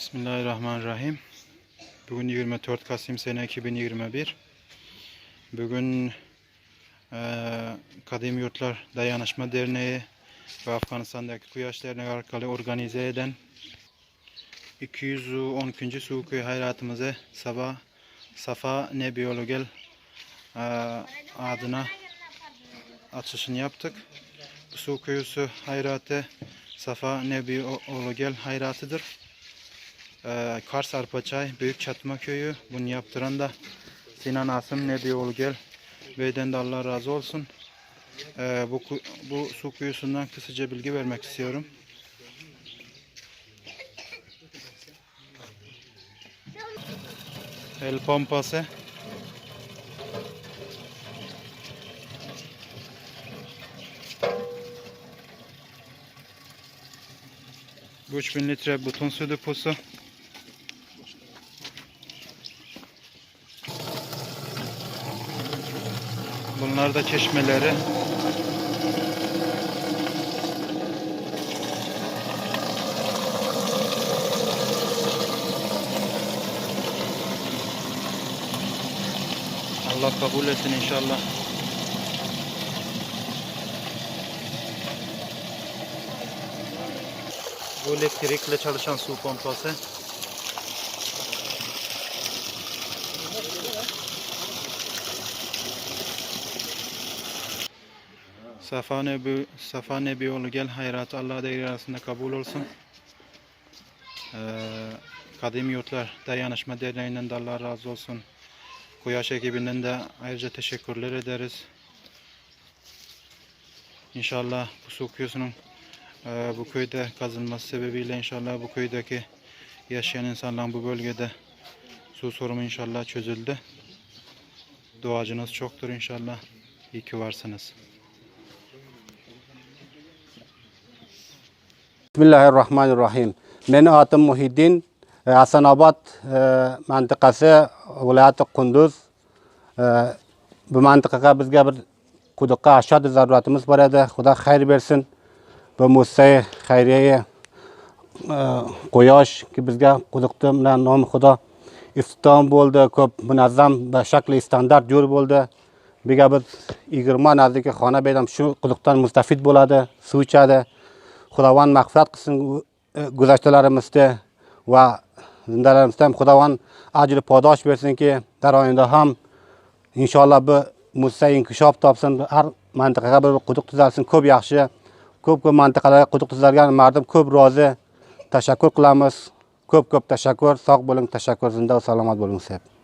Bismillahirrahmanirrahim. Bugün 24 Kasım sene 2021. Bugün eee Kadim Yurtlar Dayanışma Derneği ve Afganistan'daki Kuyaş Derneği arkalı organize eden 210. Sukuyu hayratımıza sabah Safa Nebiyologel eee adına açışını yaptık. Bu su kuyusu hayratı Safa Nebiyologel hayratıdır. Ee, Kars Arpaçay Büyük Çatma Köyü bunu yaptıran da Sinan Asım Nebioğlu gel Beyden de Allah razı olsun. Ee, bu, bu su kuyusundan kısaca bilgi vermek istiyorum. El pompası. Bu 3000 litre buton su deposu. Bunlar da çeşmeleri. Allah kabul etsin inşallah. Bu elektrikle çalışan su pompası. Safa Nebi, Safa Nebioğlu gel hayratı Allah değeri arasında kabul olsun. Ee, Kadim Yurtlar Dayanışma Derneği'nden de Allah razı olsun. Kuyaş ekibinden de ayrıca teşekkürler ederiz. İnşallah bu su kuyusunun e, bu köyde kazılması sebebiyle inşallah bu köydeki yaşayan insanların bu bölgede su sorunu inşallah çözüldü. Duacınız çoktur inşallah. İyi ki varsınız. Bismillahirrahmanirrahim. Meni otim Muhiddin. E, asanobod e, mintaqasi viloyati qunduz Kunduz. Bu mintaqaga bizga bir quduqqa ashad zaruratimiz bor edi. Xudo xayr bersin. Bu Musa xayriya quyosh ki bizga quduqni bilan nomi Xudo iston bo'ldi. Ko'p munazzam va shakli standart yo'l bo'ldi. biga biz 20 nazdiki xona bedam shu quduqdan mustafid bo'ladi, suv ichadi. Xudovon mag'firat qilsin e, va zindalarimizda ham Xudovon ajri podosh bersinki, dar oyinda ham inshaalloh bu Musa inkishof topsin, har mintaqaga bir quduq tuzalsin, ko'p yaxshi. Ko'p-ko'p mintaqalarga quduq tuzalgan mardim ko'p rozi. Tashakkur qilamiz. Ko'p-ko'p tashakkur. Sog' bo'ling, tashakkur, zinda va salomat bo'ling, sep.